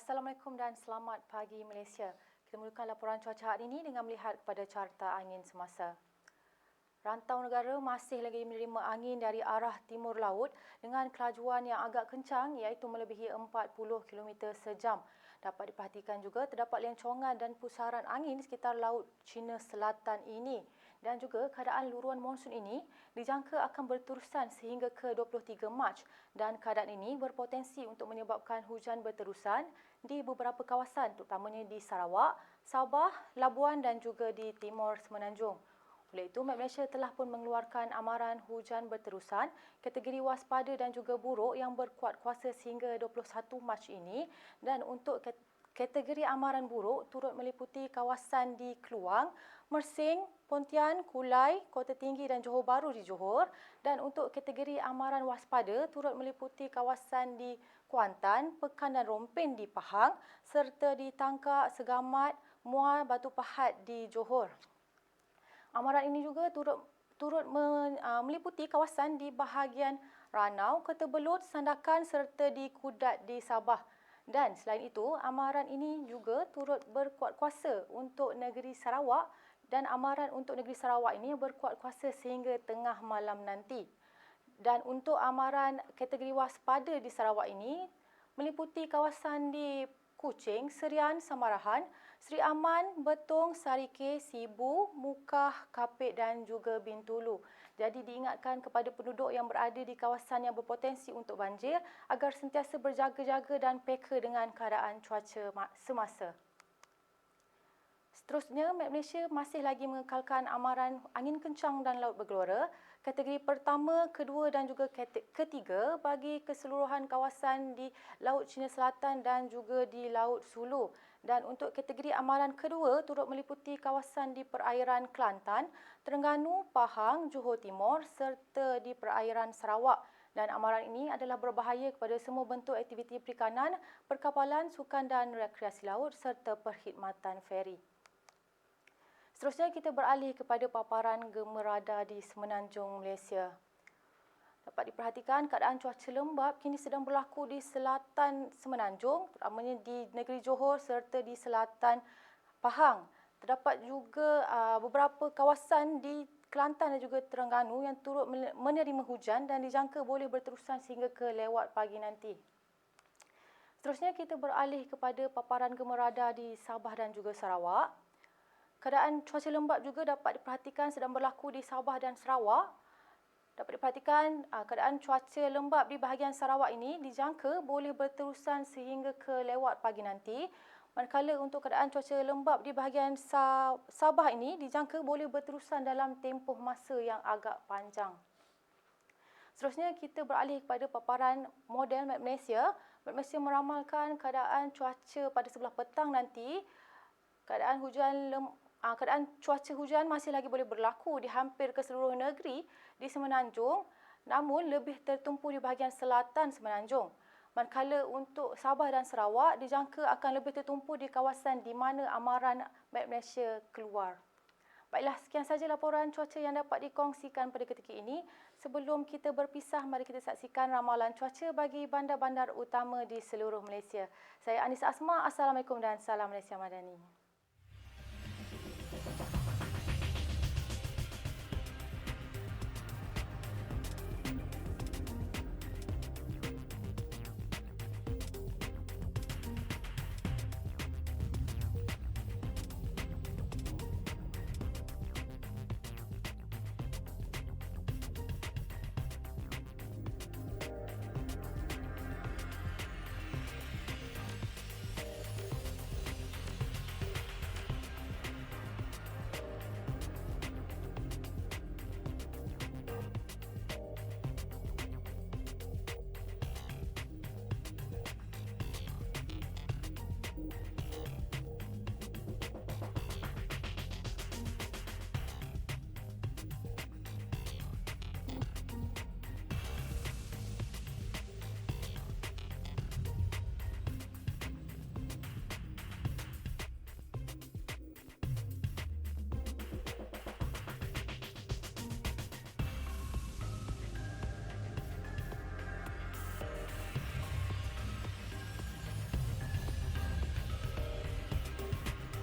Assalamualaikum dan selamat pagi Malaysia. Kita mulakan laporan cuaca hari ini dengan melihat kepada carta angin semasa. Rantau negara masih lagi menerima angin dari arah timur laut dengan kelajuan yang agak kencang iaitu melebihi 40 km sejam. Dapat diperhatikan juga terdapat lencongan dan pusaran angin sekitar laut Cina Selatan ini dan juga keadaan luruan monsun ini dijangka akan berterusan sehingga ke 23 Mac dan keadaan ini berpotensi untuk menyebabkan hujan berterusan di beberapa kawasan terutamanya di Sarawak, Sabah, Labuan dan juga di Timur Semenanjung. Oleh itu, Met Malaysia telah pun mengeluarkan amaran hujan berterusan. Kategori waspada dan juga buruk yang berkuat kuasa sehingga 21 Mac ini. Dan untuk kategori amaran buruk turut meliputi kawasan di Keluang, Mersing, Pontian, Kulai, Kota Tinggi dan Johor Bahru di Johor. Dan untuk kategori amaran waspada turut meliputi kawasan di Kuantan, Pekan dan Rompin di Pahang serta di Tangkak, Segamat, Muar, Batu Pahat di Johor. Amaran ini juga turut turut uh, meliputi kawasan di bahagian Ranau, Kota Belud, Sandakan serta di Kudat di Sabah. Dan selain itu, amaran ini juga turut berkuat kuasa untuk negeri Sarawak dan amaran untuk negeri Sarawak ini berkuat kuasa sehingga tengah malam nanti. Dan untuk amaran kategori waspada di Sarawak ini meliputi kawasan di Kuching, Serian, Samarahan, Seri Aman, Betong, Sarike, Sibu, Mukah, Kapit dan juga Bintulu. Jadi diingatkan kepada penduduk yang berada di kawasan yang berpotensi untuk banjir agar sentiasa berjaga-jaga dan peka dengan keadaan cuaca semasa. Seterusnya, Malaysia masih lagi mengekalkan amaran angin kencang dan laut bergelora kategori pertama, kedua dan juga ketiga bagi keseluruhan kawasan di Laut Cina Selatan dan juga di Laut Sulu. Dan untuk kategori amaran kedua turut meliputi kawasan di perairan Kelantan, Terengganu, Pahang, Johor Timur serta di perairan Sarawak. Dan amaran ini adalah berbahaya kepada semua bentuk aktiviti perikanan, perkapalan, sukan dan rekreasi laut serta perkhidmatan feri. Seterusnya kita beralih kepada paparan gemerada di Semenanjung Malaysia. Dapat diperhatikan keadaan cuaca lembap kini sedang berlaku di selatan Semenanjung, terutamanya di negeri Johor serta di selatan Pahang. Terdapat juga uh, beberapa kawasan di Kelantan dan juga Terengganu yang turut menerima hujan dan dijangka boleh berterusan sehingga ke lewat pagi nanti. Seterusnya kita beralih kepada paparan gemerada di Sabah dan juga Sarawak. Keadaan cuaca lembap juga dapat diperhatikan sedang berlaku di Sabah dan Sarawak. Dapat diperhatikan ah, keadaan cuaca lembap di bahagian Sarawak ini dijangka boleh berterusan sehingga ke lewat pagi nanti. Manakala untuk keadaan cuaca lembap di bahagian Sabah ini dijangka boleh berterusan dalam tempoh masa yang agak panjang. Seterusnya kita beralih kepada paparan model Map Malaysia. Map Malaysia meramalkan keadaan cuaca pada sebelah petang nanti. Keadaan hujan lembap uh, keadaan cuaca hujan masih lagi boleh berlaku di hampir ke seluruh negeri di Semenanjung namun lebih tertumpu di bahagian selatan Semenanjung. Manakala untuk Sabah dan Sarawak dijangka akan lebih tertumpu di kawasan di mana amaran Map Malaysia keluar. Baiklah, sekian saja laporan cuaca yang dapat dikongsikan pada ketika ini. Sebelum kita berpisah, mari kita saksikan ramalan cuaca bagi bandar-bandar utama di seluruh Malaysia. Saya Anis Asma. Assalamualaikum dan salam Malaysia Madani. Thank you.